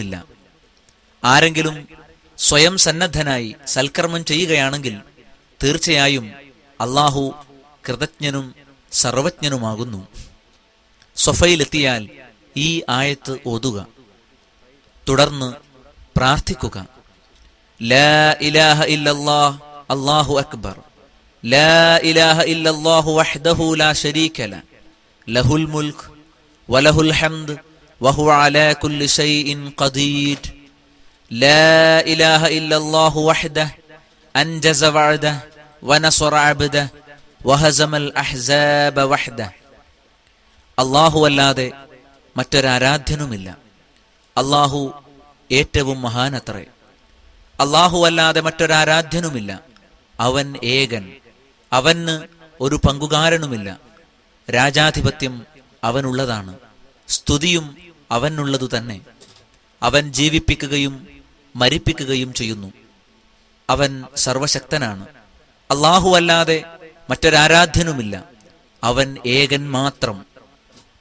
ഇല്ല. ആരെങ്കിലും സ്വയം സന്നദ്ധനായി സൽക്കർമ്മം ചെയ്യുകയാണെങ്കിൽ തീർച്ചയായും അള്ളാഹു കൃതജ്ഞനും സർവജ്ഞനുമാകുന്നു. സൊഫയിലെത്തിയാൽ ഈ ആയത്ത് ഓതുക. തുടർന്ന് പ്രാർത്ഥിക്കുക. ലാ ഇലാഹ ഇല്ലല്ലാഹ് അല്ലാഹു അക്ബർ. ലാ ഇലാഹ ഇല്ലല്ലാഹു വഹ്ദഹു ലാ ശരീക ലഹുൽ മുൽക്ക് വലഹുൽ ഹംദ് വഹുവ അലാ കുല്ലി ഷൈഇൻ ഖദീർ لا إله إلا الله وحده أنجز وعده ونصر عبده وهزم الأحزاب وحده അള്ളാഹു അല്ലാതെ മറ്റൊരാരാധ്യനുമില്ല അള്ളാഹു ഏറ്റവും മഹാനത്രേ അള്ളാഹു അല്ലാതെ മറ്റൊരാരാധ്യനുമില്ല അവൻ ഏകൻ അവന് ഒരു പങ്കുകാരനുമില്ല രാജാധിപത്യം അവനുള്ളതാണ് സ്തുതിയും അവനുള്ളതു തന്നെ. അവൻ ജീവിപ്പിക്കുകയും മരിപ്പിക്കുകയും ചെയ്യുന്നു. അവൻ സർവശക്തനാണ്. അള്ളാഹു അല്ലാതെ മറ്റൊരാരാധ്യനുമില്ല. അവൻ ഏകൻ മാത്രം.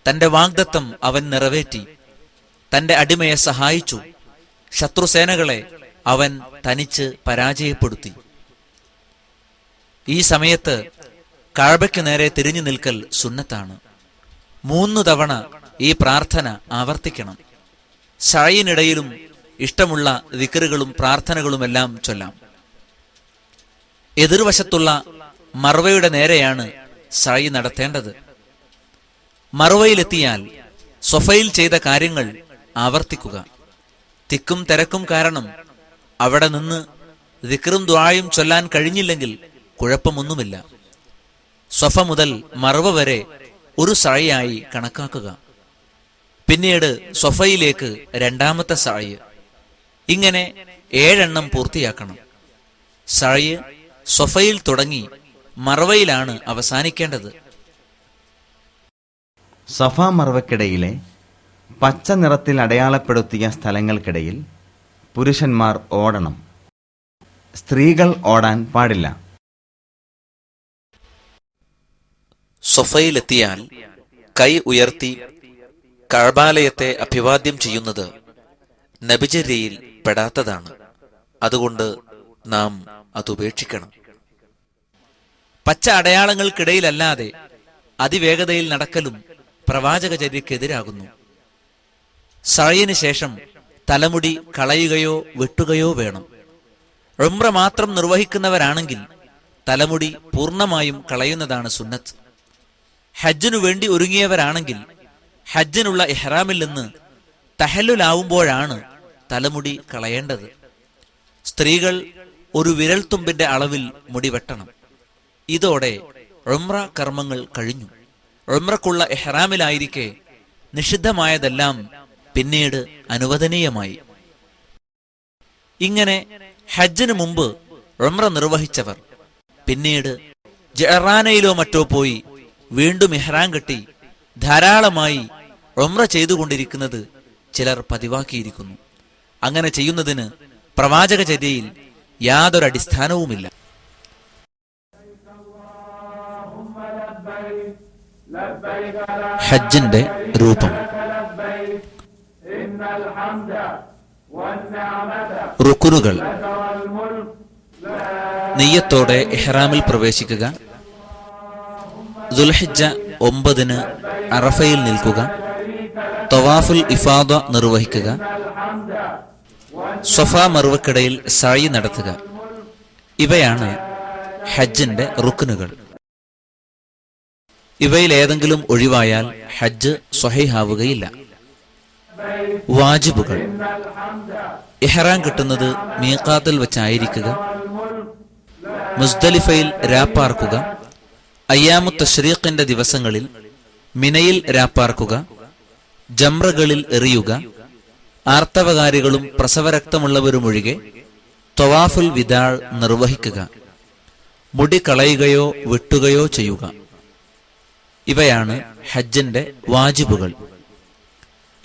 തന്റെ വാഗ്ദത്തം അവൻ നിറവേറ്റി. തന്റെ അടിമയെ സഹായിച്ചു. ശത്രുസേനകളെ അവൻ തനിച്ച് പരാജയപ്പെടുത്തി. ഈ സമയത്ത് കാഴ്ബയ്ക്ക് നേരെ തിരിഞ്ഞു നിൽക്കൽ സുന്നത്താണ്. മൂന്നു തവണ ഈ പ്രാർത്ഥന ആവർത്തിക്കണം. ഷായിനിടയിലും ഇഷ്ടമുള്ള ദിക്കറുകളും പ്രാർത്ഥനകളുമെല്ലാം ചൊല്ലാം. എതിർവശത്തുള്ള മറുവയുടെ നേരെയാണ് ഷായി നടത്തേണ്ടത്. മറുവയിലെത്തിയാൽ സൊഫയിൽ ചെയ്ത കാര്യങ്ങൾ ആവർത്തിക്കുക. തിക്കും തിരക്കും കാരണം അവിടെ നിന്ന് ദിക്റും ദ്വായും ചൊല്ലാൻ കഴിഞ്ഞില്ലെങ്കിൽ കുഴപ്പമൊന്നുമില്ല. സ്വഫ മുതൽ മറവ വരെ ഒരു സഴയായി കണക്കാക്കുക. പിന്നീട് സൊഫയിലേക്ക് രണ്ടാമത്തെ സായ്. ഇങ്ങനെ ഏഴെണ്ണം പൂർത്തിയാക്കണം. സായ് സൊഫയിൽ തുടങ്ങി മറവയിലാണ് അവസാനിക്കേണ്ടത്. സഫ മറവക്കിടയിലെ പച്ച നിറത്തിൽ അടയാളപ്പെടുത്തിയ സ്ഥലങ്ങൾക്കിടയിൽ പുരുഷന്മാർ ഓടണം. സ്ത്രീകൾ ഓടാൻ പാടില്ല. സൊഫയിലെത്തിയാൽ കൈ ഉയർത്തി കഴബാലയത്തെ അഭിവാദ്യം ചെയ്യുന്നത് നബിചര്യയിൽ പെടാത്തതാണ്. അതുകൊണ്ട് നാം അതുപേക്ഷിക്കണം പച്ച അടയാളങ്ങൾക്കിടയിലല്ലാതെ അതിവേഗതയിൽ നടക്കലും പ്രവാചകചര്യക്കെതിരാകുന്നു. സഴയിന് ശേഷം തലമുടി കളയുകയോ വെട്ടുകയോ വേണം. ഉംറ മാത്രം നിർവഹിക്കുന്നവരാണെങ്കിൽ തലമുടി പൂർണമായും കളയുന്നതാണ് സുന്നത്ത്. ഹജ്ജിനു വേണ്ടി ഒരുങ്ങിയവരാണെങ്കിൽ ഹജ്ജിനുള്ള ഇഹ്റാമിൽ നിന്ന് തഹല്ലുലാവുമ്പോഴാണ് തലമുടി കളയേണ്ടത്. സ്ത്രീകൾ ഒരു വിരൽത്തുമ്പിന്റെ അളവിൽ മുടി വെട്ടണം. ഇതോടെ ഉംറ കർമ്മങ്ങൾ കഴിഞ്ഞു. ഉംറക്കുള്ള എഹ്റാമിലായിരിക്കെ നിഷിദ്ധമായതെല്ലാം പിന്നീട് അനുവദനീയമായി. ഇങ്ങനെ ഹജ്ജിന് മുമ്പ് ഉംറ നിർവഹിച്ചവർ പിന്നീട് ജറാനയിലോ മറ്റോ പോയി വീണ്ടും ഇഹ്റാം കെട്ടി ധാരാളമായി ഒമ്ര ചെയ്തുകൊണ്ടിരിക്കുന്നത് ചിലർ പതിവാക്കിയിരിക്കുന്നു. അങ്ങനെ ചെയ്യുന്നതിന് പ്രവാചക പ്രവാചകചര്യയിൽ യാതൊരു അടിസ്ഥാനവുമില്ല. ഹജ്ജിന്റെ രൂപം. റുക്കുനുകൾ. നെയ്യത്തോടെ എഹ്റാമിൽ പ്രവേശിക്കുക. ദുൽഹിജ ഒമ്പതിന് അറഫയിൽ നിൽക്കുക. തവാഫുൽ ഇഫാദ നിർവഹിക്കുക. സഫ മറുവക്കിടയിൽ സായി നടത്തുക. ഇവയാണ് ഹജ്ജിന്റെ റുക്കനുകൾ ഇവയിൽ ഏതെങ്കിലും ഒഴിവായാൽ ഹജ്ജ് സ്വഹൈഹാവുകയില്ല. വാജിബുകൾ. ഇഹ്റാം കിട്ടുന്നത് മീക്കാത്തിൽ വെച്ചായിരിക്കുക. മുസ്ദലിഫയിൽ രാപ്പാർക്കുക. അയ്യാമു തഷ്രീഖിന്റെ ദിവസങ്ങളിൽ മിനയിൽ രാപ്പാർക്കുക ജംറകളിൽ എറിയുക ആർത്തവകാരികളും പ്രസവരക്തമുള്ളവരുമൊഴികെ തൊവാഫുൽ വിദാൾ നിർവഹിക്കുക മുടി കളയുകയോ വെട്ടുകയോ ചെയ്യുക. ഇവയാണ് ഹജ്ജിന്റെ വാജിബുകൾ.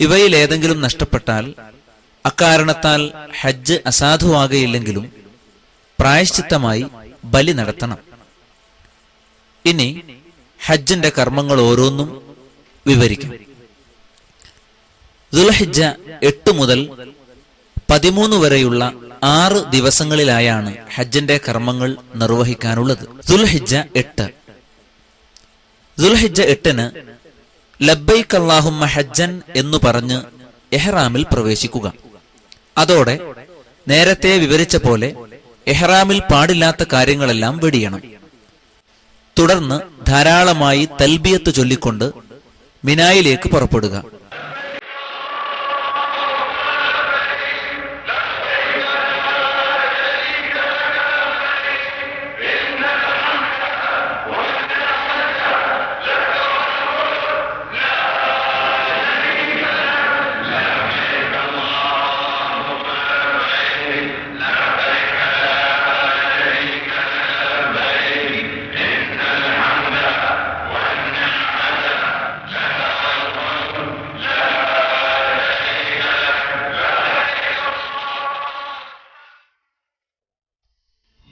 ഇവയിൽ ഏതെങ്കിലും നഷ്ടപ്പെട്ടാൽ അക്കാരണത്താൽ ഹജ്ജ് അസാധുവാകയില്ലെങ്കിലും പ്രായശ്ചിത്തമായി ബലി നടത്തണം. ഇനി ഹജ്ജിന്റെ കർമ്മങ്ങൾ ഓരോന്നും വിവരിക്കും. ദുൽഹിജ എട്ട് മുതൽ പതിമൂന്ന് വരെയുള്ള ആറ് ദിവസങ്ങളിലായാണ് ഹജ്ജിന്റെ കർമ്മങ്ങൾ നിർവഹിക്കാനുള്ളത്. ദുൽഹിജ്ജ എട്ട്. ദുൽഹിജ്ജ എട്ടിന് ലബ്ബൈക്ക് അല്ലാഹുമ്മ ഹജ്ജൻ എന്നു പറഞ്ഞ് എഹ്റാമിൽ പ്രവേശിക്കുക. അതോടെ നേരത്തെ വിവരിച്ച പോലെ എഹ്റാമിൽ പാടില്ലാത്ത കാര്യങ്ങളെല്ലാം വെടിയണം. തുടർന്ന് ധാരാളമായി തൽബിയത്ത് ചൊല്ലിക്കൊണ്ട് മിനായിലേക്ക് പുറപ്പെടുക.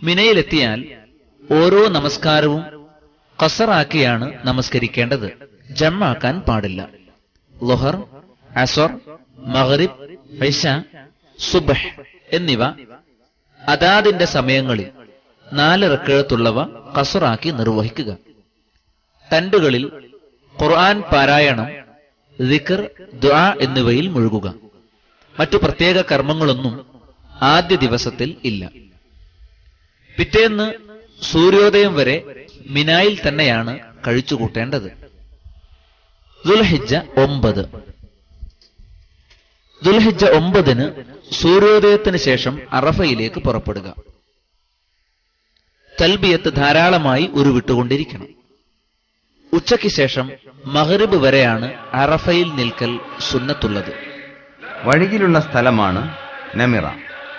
മിനയിലെത്തിയാൽ ഓരോ നമസ്കാരവും കസറാക്കിയാണ് നമസ്കരിക്കേണ്ടത്. ജമ്മാക്കാൻ പാടില്ല. ലൊഹർ അസർ മഹറിബ് ഐഷ സുബഹ് എന്നിവ അതാതിന്റെ സമയങ്ങളിൽ നാല് റക്കഴത്തുള്ളവ കസറാക്കി നിർവഹിക്കുക. തണ്ടുകളിൽ ഖുർആൻ പാരായണം ദിക്കർ ദുആ എന്നിവയിൽ മുഴുകുക. മറ്റു പ്രത്യേക കർമ്മങ്ങളൊന്നും ആദ്യ ദിവസത്തിൽ ഇല്ല. പിറ്റേന്ന് സൂര്യോദയം വരെ മിനായിൽ തന്നെയാണ് കഴിച്ചുകൂട്ടേണ്ടത്. ദുൽഹിജ ഒമ്പത്. ദുൽഹിജ ഒമ്പതിന് സൂര്യോദയത്തിന് ശേഷം അറഫയിലേക്ക് പുറപ്പെടുക. തൽബിയത്ത് ധാരാളമായി ഉരുവിട്ടുകൊണ്ടിരിക്കണം. ഉച്ചയ്ക്ക് ശേഷം മഹറിബ് വരെയാണ് അറഫയിൽ നിൽക്കൽ സുന്നത്തുള്ളത്. വഴിയിലുള്ള സ്ഥലമാണ് നമിറ.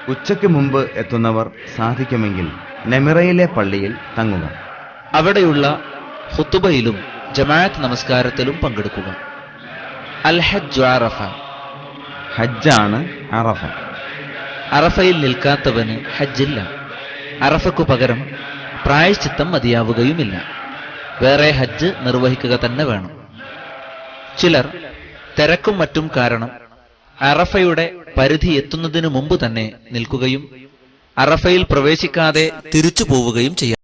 ഉച്ചയ്ക്ക് മുമ്പ് എത്തുന്നവർ സാധിക്കുമെങ്കിൽ നെമിറയിലെ പള്ളിയിൽ തങ്ങുക അവിടെയുള്ള ഹുത്തുബയിലും ജമാഅത്ത് നമസ്കാരത്തിലും പങ്കെടുക്കുക. അൽ ഹജ്ജ് അറഫ. ഹജ്ജാണ് അറഫ. അറഫയിൽ നിൽക്കാത്തവന് ഹജ്ജില്ല. അറഫയ്ക്കു പകരം പ്രായശ്ചിത്തം മതിയാവുകയുമില്ല. വേറെ ഹജ്ജ് നിർവഹിക്കുക തന്നെ വേണം. ചിലർ തിരക്കും മറ്റും കാരണം അറഫയുടെ പരിധി എത്തുന്നതിനു മുമ്പ് തന്നെ നിൽക്കുകയും അറഫയിൽ പ്രവേശിക്കാതെ തിരിച്ചു പോവുകയും ചെയ്യാം.